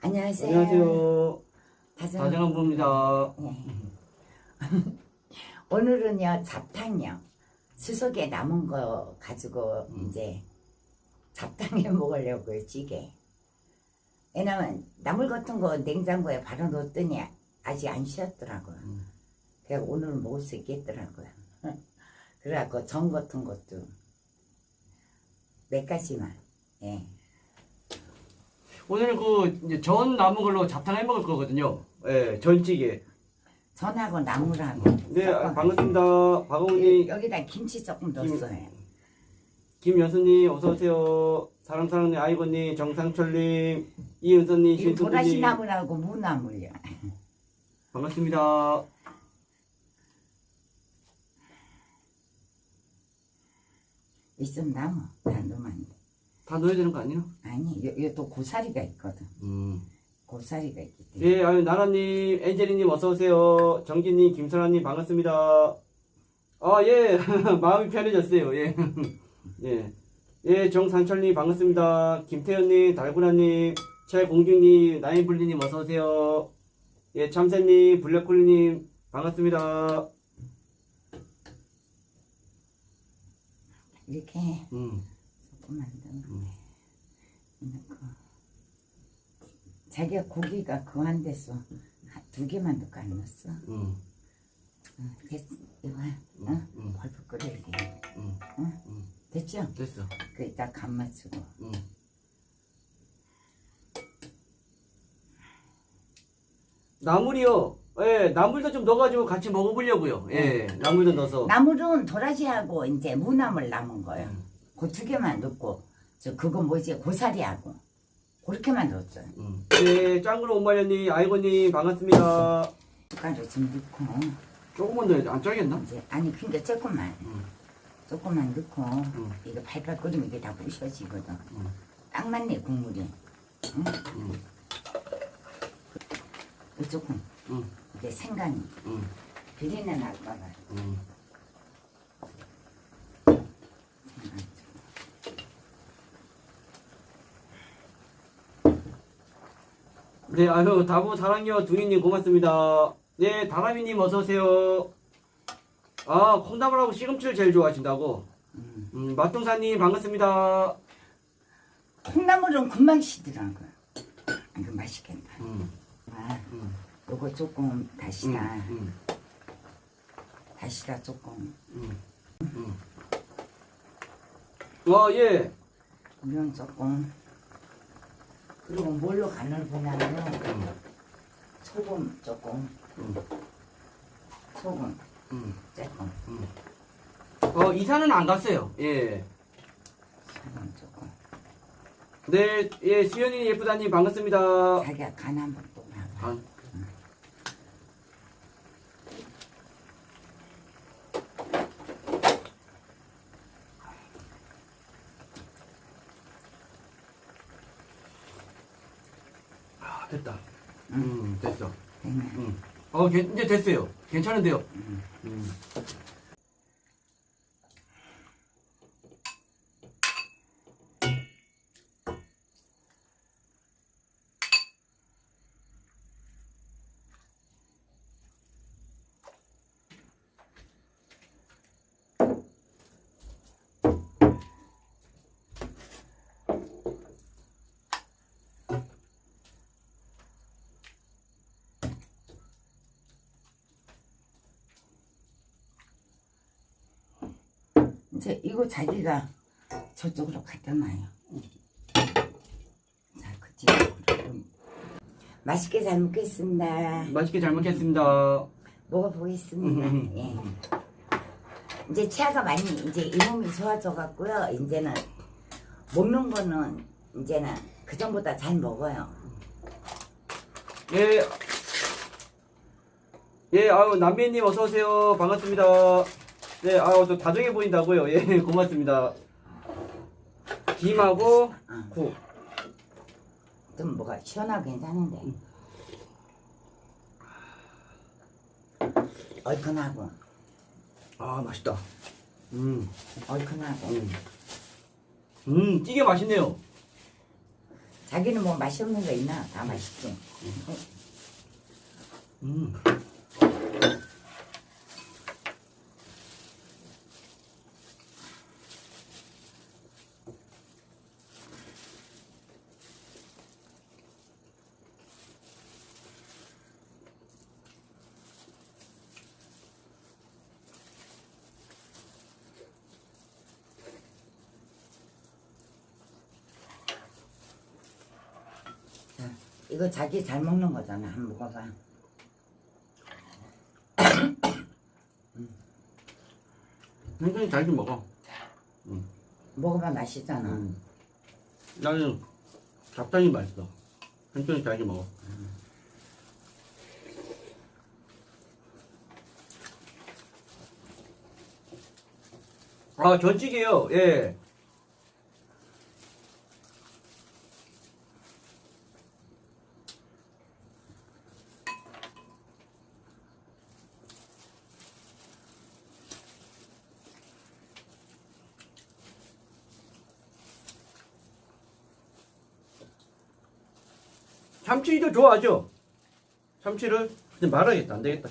안녕하세요. 안녕하세요. 다정. 다정한 부입니다. 예. 오늘은요 잡탕이요. 수석에 남은 거 가지고 음. 이제 잡탕에 먹으려고요 찌개. 왜냐면 나물 같은 거 냉장고에 바로 넣었더니 아직 안 쉬었더라고요. 음. 그래서 오늘 먹을 수 있겠더라고요. 그래갖고 전 같은 것도 몇 가지만. 예. 오늘은 그 이제 전 남은 걸로 잡탕 해 먹을 거거든요. 예, 전찌개. 전하고 나물하고. 네. 아, 반갑습니다. 박원님, 여기다 김치 조금 넣었어요. 김여수님, 어서 오세요. 사랑사랑님, 아이버님, 정상철님, 이은서님, 이 신수님. 도라시나물하고 무나물이야. 반갑습니다. 있으면 나무 돼. 다 넣어야 되는 거 아니에요? 아니 여- 여기 또 고사리가 있거든. 음. 고사리가 있기 때문에. 예, 아유, 나라님, 엔젤리님, 어서 오세요. 정기님, 김선아님, 반갑습니다. 아, 예, 마음이 편해졌어요. 예, 예, 예, 정상철님, 반갑습니다. 김태현님, 달구나님, 최공중님, 나인블리님, 어서 오세요. 예, 참새님, 블랙홀리님, 반갑습니다. 이렇게 음, 조금만 더 넣고. 자기가 고기가 그한 데서 한두 개만 넣고 안 넣었어. 음, 응, 됐어. 이거 응? 음. 벌풀 끓여야 돼. 음, 응? 음. 됐죠? 됐어. 그 이따 간 맞추고. 음. 나물이요. 예, 나물도 좀 넣어가지고 같이 먹어보려고요. 예, 나물도 넣어서. 나물은 도라지하고 이제 무나물 남은 거예요. 음. 그두 개만 넣고 저 그거 뭐지 고사리하고 그렇게만 넣었어요. 음. 네, 짱구로 온마련님, 아이고님, 반갑습니다. 숟가루 좀 넣고 조금만 넣어야 돼. 안 짜겠나? 이제 아니 근데 조금만 음. 조금만 넣고 음. 이거 팔팔 끓이면 이게 다 부셔지거든. 음. 딱 맞네 국물이. 응? 음. 이 조금 음. 이게 생간이 음. 비린내 날까봐 음. 생간 조금. 네, 아유, 다보 사랑요 두이님 고맙습니다. 네, 다람이님 어서오세요. 아, 콩나물하고 시금치를 제일 좋아하신다고. 음. 음, 맛동사님 반갑습니다. 콩나물은 금방 시더라고요. 이거 맛있겠다. 음. 아, 음. 요거 조금 다시다. 음. 다시다 조금. 음. 음. 와, 예. 물론 조금. 그리고 뭘로 간을 보냐면요. 음. 소금 조금. 음. 소금 음. 조금. 어, 이사는 안 갔어요. 예. 소금 조금. 네, 예, 수연이 예쁘다님 반갑습니다. 자기가 간 한번 또. 아, 아, 됐다. 음, 됐어. 되면 음. 어, 괜- 이제 됐어요. 괜찮은데요. 음. 이제 이거 자기가 저쪽으로 갖다 놔요. 자, 그쪽으로. 맛있게 잘 먹겠습니다. 맛있게 잘 먹겠습니다. 먹어보겠습니다. 음, 음, 예. 이제 치아가 많이 이제 이 몸이 좋아져 갖고요. 이제는 먹는 거는 이제는 그 전보다 잘 먹어요. 예. 예, 아유, 남매님 어서오세요. 반갑습니다. 네, 아유, 또 다정해 보인다고요. 예, 고맙습니다. 김하고 어. 국. 좀 뭐가 시원하고 괜찮은데. 얼큰하고 아, 맛있다. 음, 얼큰하고 음. 음, 찌개 맛있네요. 자기는 뭐 맛이 없는 거 있나? 다 맛있지. 음. 이거 자기 잘 먹는 거잖아. 한번 먹어봐. 천천히 잘좀 먹어. 먹어봐 맛있잖아. 음. 나는 잡탕이 맛있어. 천천히 잘좀 먹어. 아, 전찌개요. 예. 참치도 좋아하죠? 참치를 근데 말아야겠다. 안 되겠다.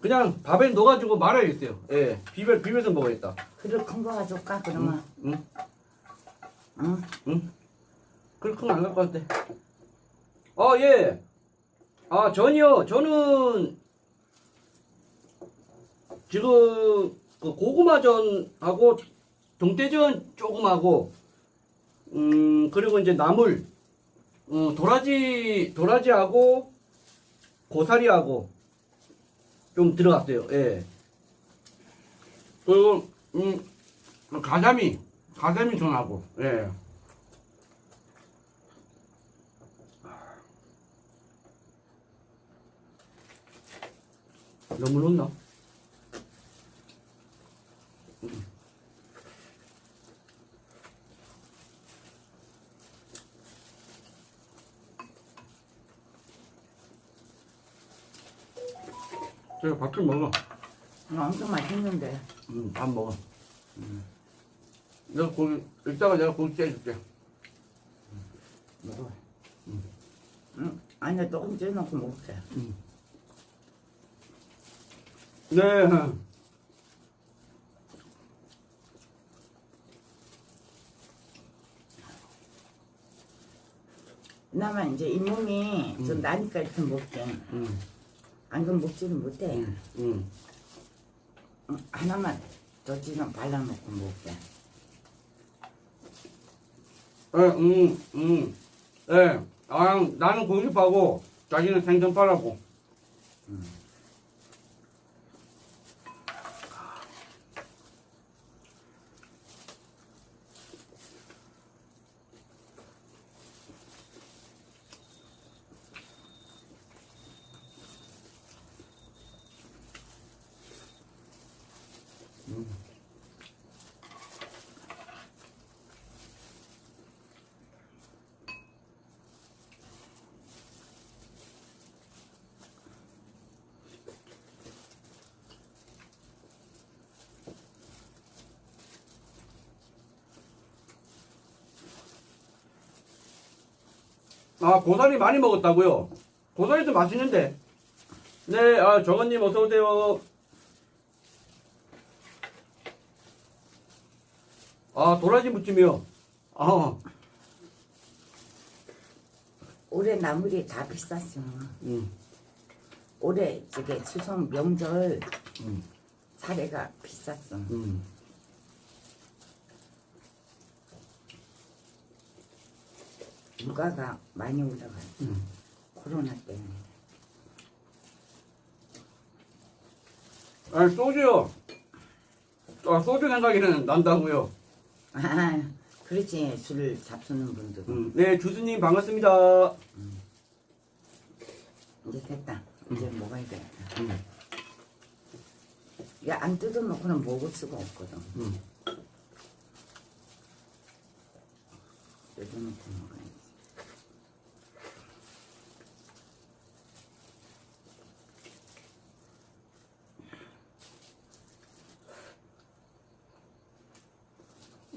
그냥 밥에 넣어가지고 말아야겠어요. 예. 비벼, 비벼서 먹어야겠다. 그릇 큰 거 가져올까 그러면? 응? 응? 응? 그렇게 안갈 것 같아. 아, 예. 아, 전이요. 저는 지금 그 고구마전하고 동태전 조금 하고, 음, 그리고 이제 나물, 어, 도라지, 도라지하고 고사리하고 좀 들어갔어요. 예. 그리고, 음, 가자미, 가자미 전하고, 예. 너무 넣나? 제가 밥좀 먹어. 응, 엄청 맛있는데. 응, 밥 먹어. 내가 고기, 이따가 내가 고기 째줄게. 먹어. 응? 아니야 조금 쪄놓고 먹을게. 네. 나만 이제 잇몸이 좀 나니까 이렇게 먹게. 응, 안 그럼 먹지는 못해. 응, 응. 응, 하나만 저지좀 발라놓고 먹게. 예, 응, 응. 예, 아, 나는 고기파고, 자기는 생선파라고. 아, 고사리 많이 먹었다고요? 고사리도 맛있는데. 네, 아, 정원님 어서오세요. 아, 도라지 무침이요. 아, 올해 나물이 다 비쌌어. 음, 올해 저게 추석 명절 음, 사례가 비쌌어. 음. 물가가 많이 올라가. 음. 코로나 때문에. 아, 소주요. 아, 소주 생각이 난다고요. 아, 그렇지. 술 잡수는 분들. 음, 네, 주수님 반갑습니다. 이제 됐다. 이제 먹어야 돼. 음, 야, 안 뜯어놓고는 먹을 수가 없거든. 음. 뜯어놓고 먹어야지.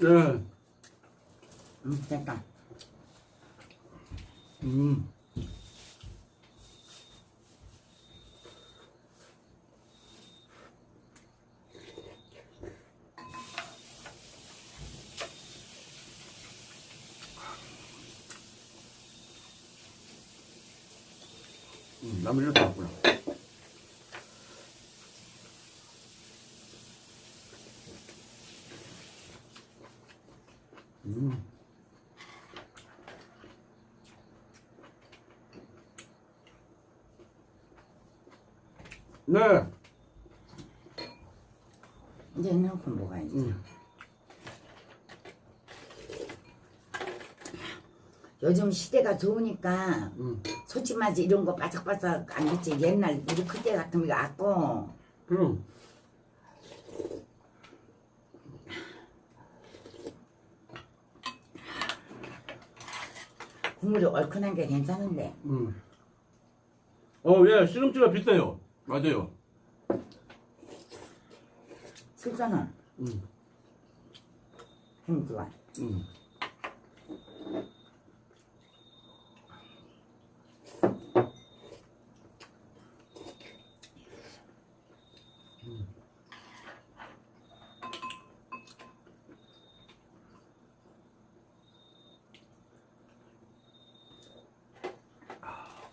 네. 음, 됐다. 음. 음, 나물 이렇게 네. 이제 넣고 먹어야지. 음. 요즘 시대가 좋으니까 음. 솔직하지 이런 거 바삭바삭 안 됐지. 옛날 우리 그때 같으면 이거 아고 그럼. 국물이 얼큰한 게 괜찮은데. 음. 어, 예, 시금치가 비싸요. 맞아요. 술자는 음. 힘 좋아. 음.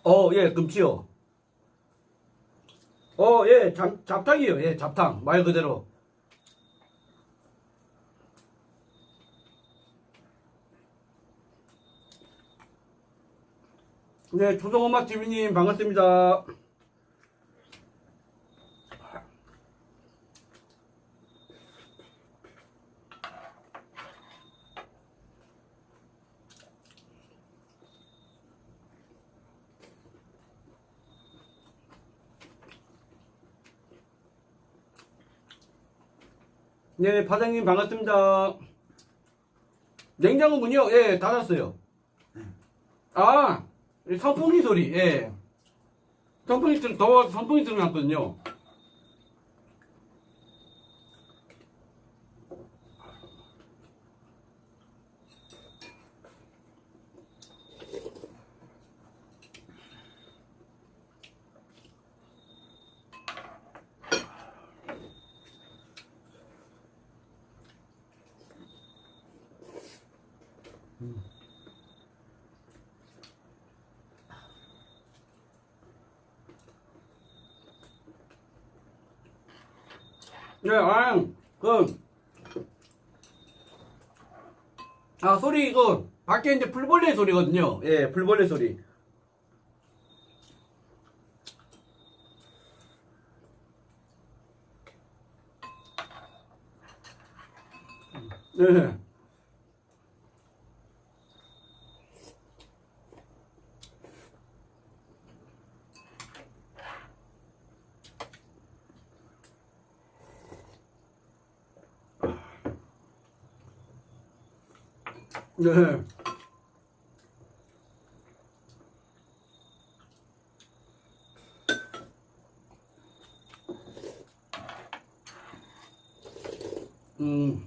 어, 예, 금치요. 잡, 잡탕이요. 예, 잡탕. 말 그대로. 네, 조정엄마 TV님 반갑습니다. 네, 바장님 반갑습니다. 냉장고 문요? 예, 닫았어요. 아, 선풍기 소리, 예. 선풍기 들, 더워서 선풍기 들어놨거든요. 네, 아, 그, 아, 소리, 이거, 밖에 이제 풀벌레 소리거든요. 예, 풀벌레 소리. 네. 네. 음.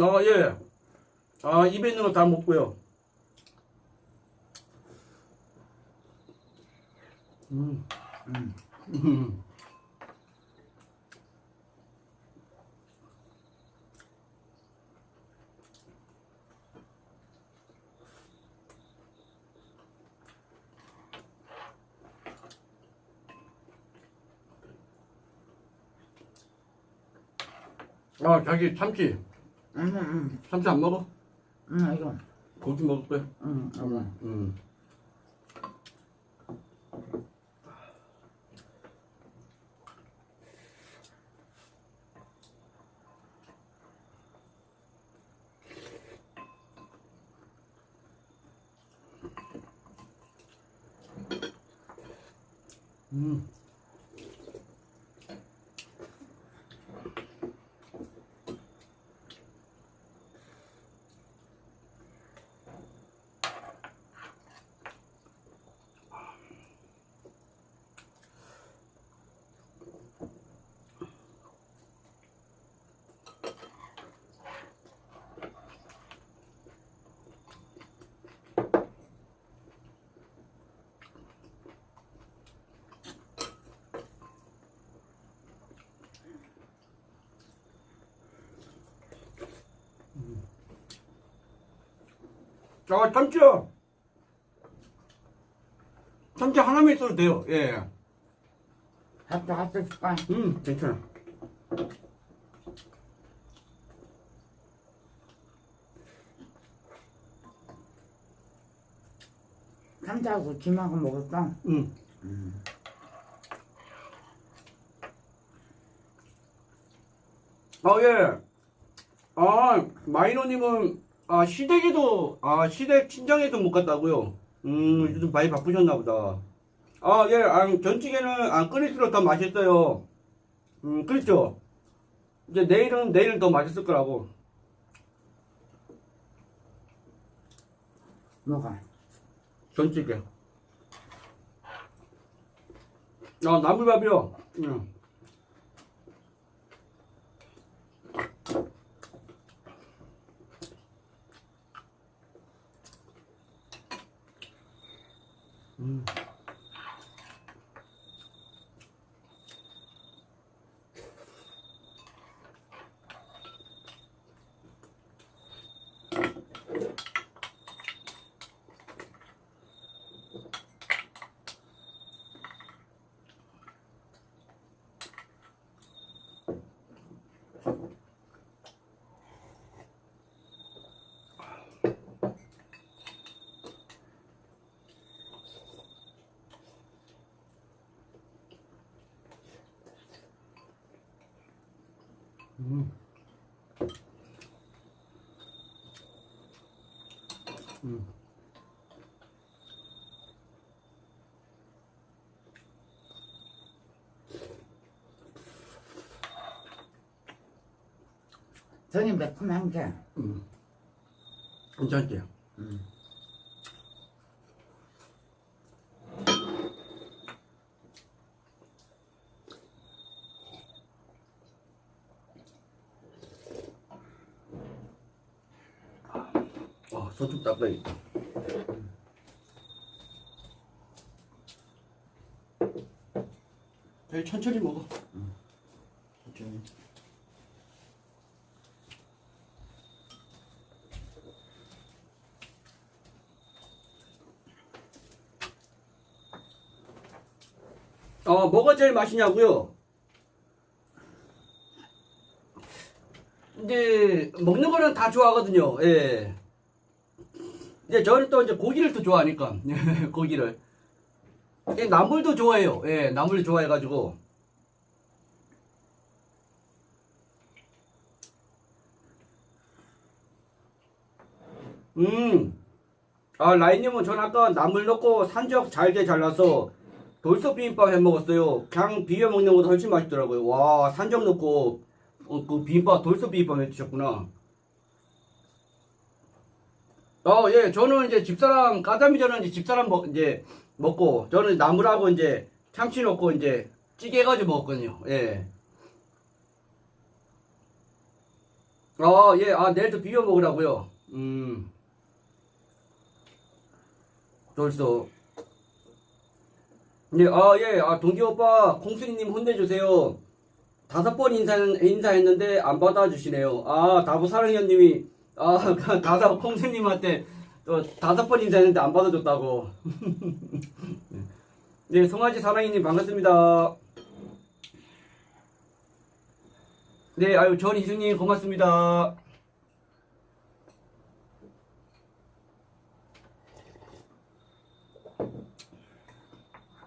아, 예. 아, 입에 있는 거 다 먹고요. 음. 음. 음. 아, 자기 참치. 음, 음, 참치 안 먹어? 음, 이거, 고기 먹을 거야. 음, 이거. 음. 음. 아, 참치요. 참치 하나만 있어도 돼요. 예. 밥도 할수 있을까? 음, 괜찮아. 감자하고 김하고 먹었어? 음. 아, 예. 아, 마이노님은, 아, 시댁에도, 아, 시댁 친정에도 못 갔다고요? 음, 요즘 많이 바쁘셨나 보다. 아, 예, 아, 전찌개는 안 끓일수록 더 맛있어요. 음, 그렇죠. 이제 내일은, 내일은 더 맛있을 거라고. 뭐가? 전찌개. 아, 나물밥이요. 응. 음. 음. 음. 전이 매콤한 게. 음. 괜찮지? 음. 아, 손좀 닦아야겠다. 네, 천천히 먹어. 천천히. 어, 뭐가 제일 맛있냐고요? 이제 먹는 거는 다 좋아하거든요. 예. 이제 저는 또 이제 고기를 또 좋아하니까 고기를 예, 나물도 좋아해요. 예, 나물 좋아해가지고 음, 아 라인님은 전 아까 나물 넣고 산적 잘게 잘라서 돌솥 비빔밥 해 먹었어요. 그냥 비벼 먹는 것보다 훨씬 맛있더라고요. 와 산적 넣고 어, 그 비빔밥 돌솥 비빔밥 해 드셨구나. 어, 예, 저는 이제 집사람, 까자미 저는 이제 집사람 먹, 이제 먹고, 저는 나물하고 이제 참치 넣고 이제 찌개 가지고 먹었거든요. 예. 어, 예, 아, 내일도 비벼 먹으라고요. 음. 돌소. 예, 아, 예, 아, 동기 오빠, 콩순이님 혼내주세요. 다섯 번 인사, 인사했는데 안 받아주시네요. 아, 다보 사랑현님이, 아, 다섯 콩순님한테 또 다섯 번 인사했는데 안 받아줬다고. 네, 송아지 사랑이님 반갑습니다. 네, 아유, 전 이승님 고맙습니다.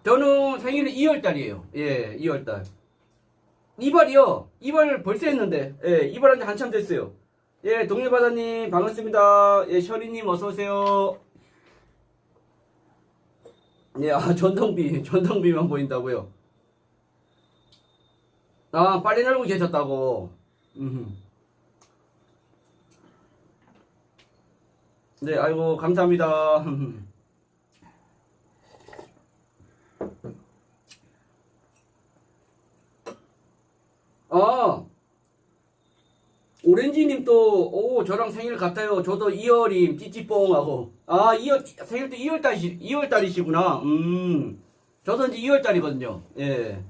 저는 생일은 2월달이에요. 예, 2월달. 이발이요. 이발 벌써 했는데. 예, 이발한 지 한참 됐어요. 예, 동료바다님 반갑습니다. 예, 셔리님 어서 오세요. 예, 아, 전동비, 전동비만 보인다고요. 아, 빨리 놀고 계셨다고. 음. 네, 아이고 감사합니다. 아, 오렌지님 또, 오, 저랑 생일 같아요. 저도 2월임, 찌찌뽕하고. 아, 2월, 생일도 2월달이, 2월달이시구나. 음. 저도 이제 2월달이거든요. 예.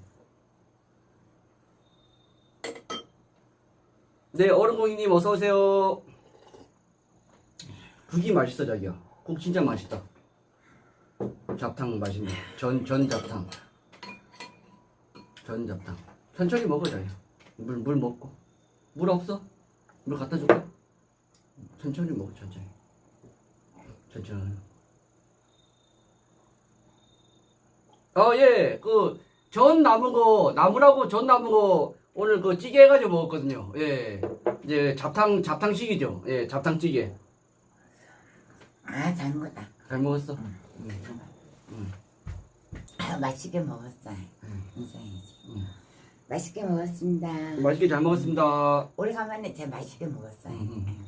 네, 어른공이님 어서오세요. 국이 맛있어 자기야. 국 진짜 맛있다. 잡탕 맛있네. 전, 전 잡탕. 전 잡탕. 천천히 먹어 자기야. 물, 물 먹고. 물 없어? 물 갖다 줄까? 천천히 먹어 천천히. 천천히. 어, 예. 그, 전 남은 거, 나무라고 전 남은 거, 오늘 그 찌개 해가지고 먹었거든요. 예. 이제 잡탕, 잡탕식이죠. 예, 잡탕찌개. 아, 잘 먹었다. 잘 먹었어? 아, 맛있게 먹었어요. 음. 인사해야지. 음. 맛있게 먹었습니다. 맛있게 잘 먹었습니다. 오래간만에 제가 맛있게 먹었어요. 음. 음, 음.